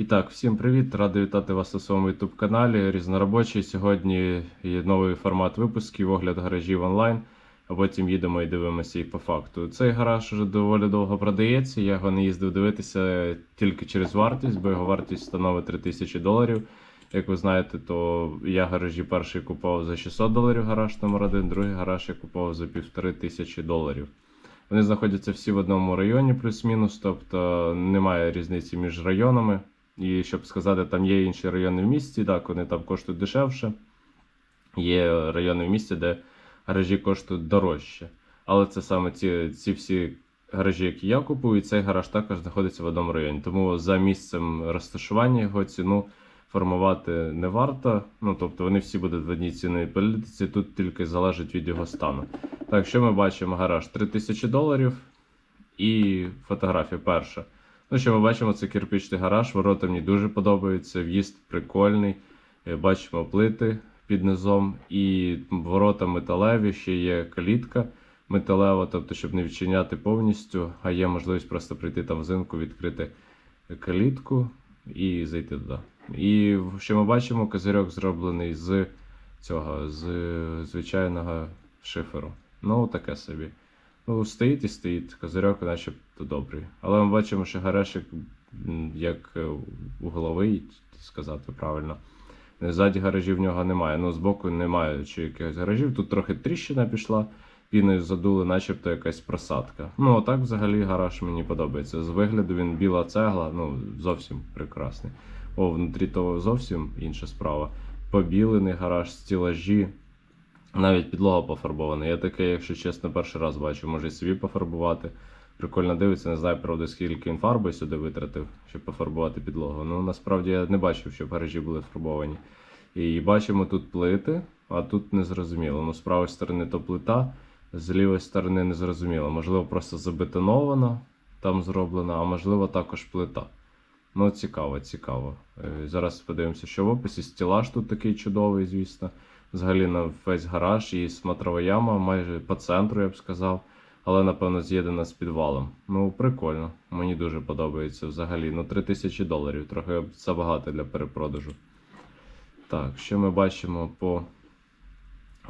І так, всім привіт! Радий вітати вас на своєму youtube каналі Різноробочий. Сьогодні є новий формат випусків, огляд гаражів онлайн, а потім їдемо і дивимося їх по факту. Цей гараж вже доволі довго продається. Я його не їздив дивитися тільки через вартість, бо його вартість становить 3000 доларів. Як ви знаєте, то я гаражі перший купував за 600 доларів гараж номер 1 другий гараж я купував за 1500 доларів. Вони знаходяться всі в одному районі, плюс-мінус, тобто немає різниці між районами. І щоб сказати, там є інші райони в місті, так, вони там коштують дешевше. Є райони в місті, де гаражі коштують дорожче. Але це саме ці, ці всі гаражі, які я купую, і цей гараж також знаходиться в одному районі. Тому за місцем розташування його ціну формувати не варто. Ну, тобто вони всі будуть в одній ціновій політиці, тут тільки залежить від його стану. Так, що ми бачимо? Гараж 3000 доларів і фотографія перша. Ну, що ми бачимо, це кирпичний гараж. Ворота мені дуже подобаються. В'їзд прикольний. Е, Бачимо плити під низом, і ворота металеві, ще є калітка металева, тобто, щоб не відчиняти повністю, а є можливість просто прийти там взимку, відкрити калітку і зайти туди. І що ми бачимо, козирьок зроблений з цього, з звичайного шиферу. Ну, таке собі. Ну, стоїть і стоїть, козирьок начебто добрий. Але ми бачимо, що гарешик як е, угловий, сказати правильно. Ззаді гаражів в нього немає. Ну, збоку немає чи якихось гаражів. Тут трохи тріщина пішла, піною задули, начебто якась просадка. Ну, а так взагалі гараж мені подобається. З вигляду він біла цегла, ну, зовсім прекрасний. О, внутрі того зовсім інша справа. Побілений гараж, стілажі. Навіть підлога пофарбована. Я таке, якщо чесно, перший раз бачу. Може і собі пофарбувати. Прикольно дивиться, не знаю, правда, скільки він фарби сюди витратив, щоб пофарбувати підлогу. Ну насправді я не бачив, щоб гаражі були фарбовані. І бачимо тут плити, а тут не зрозуміло. Ну, з правої сторони то плита, з лівої сторони не зрозуміло. Можливо, просто забетоновано там зроблено, а можливо також плита. Ну, цікаво, цікаво. Е, Зараз подивимося, що в описі. Стілаж тут такий чудовий, звісно. Взагалі на весь гараж і смотрова яма, майже по центру, я б сказав. Але, напевно, з'єднана з підвалом. Ну, прикольно. Мені дуже подобається взагалі. Ну, 3000 доларів, трохи забагато для перепродажу. Так, що ми бачимо по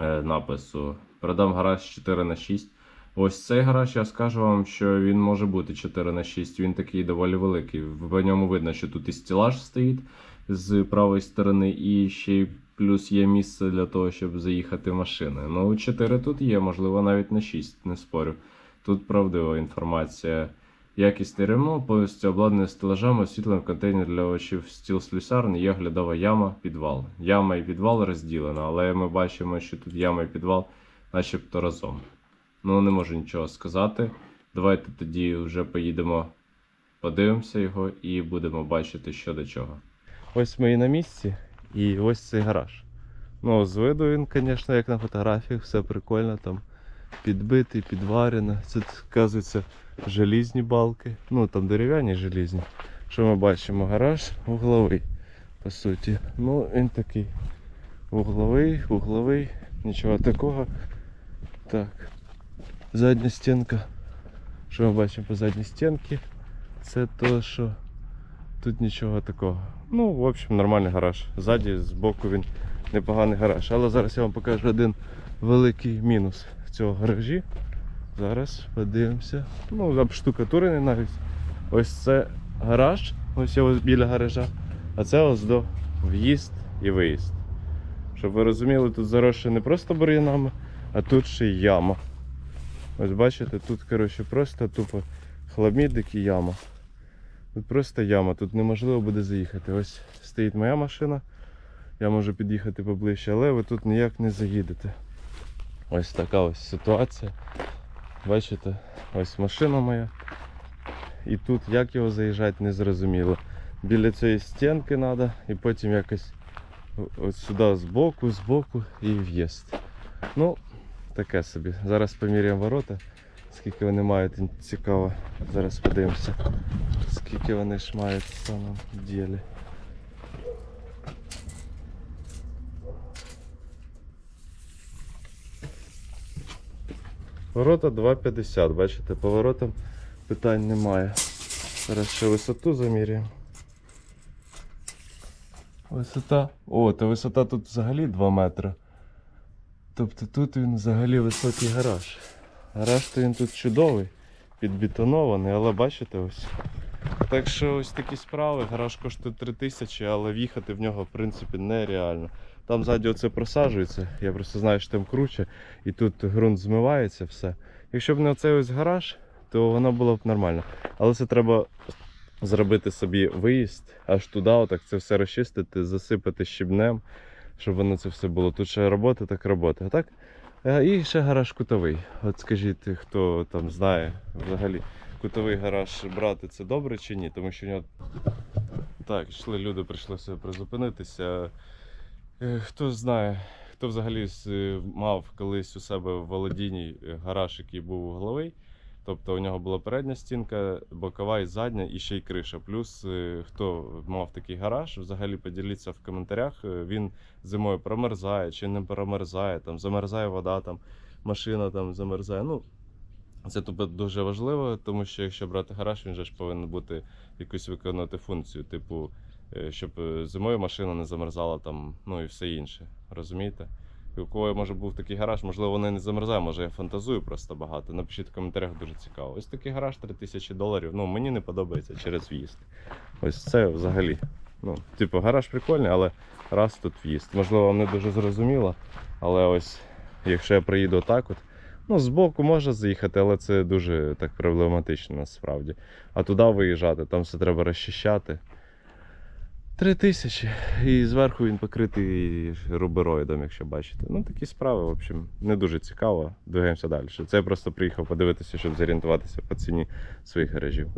е, напису? Продам гараж 4 на 6 Ось цей гараж, я скажу вам, що він може бути 4 на 6 Він такий доволі великий. В ньому видно, що тут і стілаж стоїть з правої сторони, і ще й плюс є місце для того, щоб заїхати машини. Ну, 4 тут є, можливо, навіть на 6, не спорю. Тут правдива інформація. Якісний ремонт, повністю обладнаний стелажами, освітлений контейнер для очів, стіл слюсарний, є оглядова яма, підвал. Яма і підвал розділена, але ми бачимо, що тут яма і підвал начебто разом. Ну, не можу нічого сказати. Давайте тоді вже поїдемо, подивимося його і будемо бачити, що до чого. Ось ми і на місці, і ось цей гараж. Ну, з виду він, звісно, як на фотографіях, все прикольно там підбитий, підварено. Це, вказується, желізні балки. Ну, там дерев'яні желізні. Що ми бачимо? Гараж угловий, по суті. Ну, він такий угловий, угловий, нічого такого. Так. Задня стінка. Що ми бачимо по задній стінці? Це то, що тут нічого такого. Ну, в общем, нормальний гараж. Ззаді, з боку він непоганий гараж. Але зараз я вам покажу один великий мінус цього гаражі. Зараз подивимося. Ну, обштукатурений навіть. Ось це гараж, ось я ось біля гаража. А це ось до в'їзд і виїзд. Щоб ви розуміли, тут заросше не просто бур'янами, а тут ще й яма. Ось бачите, тут коротше, просто тупо хламідик і яма. Тут просто яма, тут неможливо буде заїхати. Ось стоїть моя машина, я можу під'їхати поближче, але ви тут ніяк не заїдете. Ось така ось ситуація. Бачите, ось машина моя. І тут як його заїжджати не зрозуміло. Біля цієї стінки треба і потім якось ось сюди збоку, збоку і в'їзд. Ну, таке собі. Зараз поміряємо ворота. Скільки вони мають цікаво. Зараз подивимося. Скільки вони ж мають в самому ділі. Ворота 2,50, бачите, по воротам питань немає. Зараз ще висоту заміряємо. Висота. О, та висота тут взагалі 2 метри. Тобто тут він взагалі високий гараж. То він тут чудовий, підбетонований, але бачите ось. Так що ось такі справи. Гараж коштує 3 тисячі, але в'їхати в нього в принципі нереально. Там ззаді оце просаджується, я просто знаю, що там круче, і тут ґрунт змивається все. Якщо б не оцей ось гараж, то воно було б нормально. Але це треба зробити собі виїзд аж туди, отак це все розчистити, засипати щебнем, щоб воно це все було. Тут ще робота, так робота. А так? Е, І ще гараж кутовий. От скажіть, хто там знає взагалі, кутовий гараж брати це добре чи ні? Тому що в нього. Так, йшли люди, прийшлося призупинитися. Е, Хто знає, хто взагалі мав колись у себе в володінні е, гараж, який був угловий. Тобто у нього була передня стінка, бокова і задня, і ще й криша. Плюс е, хто мав такий гараж, взагалі поділіться в коментарях. е, Він зимою промерзає чи не промерзає, там замерзає вода, там машина там замерзає. Ну, це тобто дуже важливо, тому що якщо брати гараж, він же ж повинен бути якусь виконувати функцію, типу, е, щоб зимою машина не замерзала там, ну і все інше. Розумієте? У кого може був такий гараж, можливо, вони не замерзає, може я фантазую просто багато. Напишіть в коментарях дуже цікаво. Ось такий гараж 3000 доларів. Ну, мені не подобається через в'їзд. Ось це взагалі. Ну, типу, гараж прикольний, але раз тут в'їзд. Можливо, вам не дуже зрозуміло, але ось якщо я приїду так от. Ну, збоку можна заїхати, але це дуже так проблематично насправді. А туди виїжджати, там все треба розчищати. Три тисячі. І зверху він покритий рубероїдом, якщо бачите. Ну, такі справи, в общем, не дуже цікаво. Двигаємося далі. Це я просто приїхав подивитися, щоб зорієнтуватися по ціні своїх гаражів.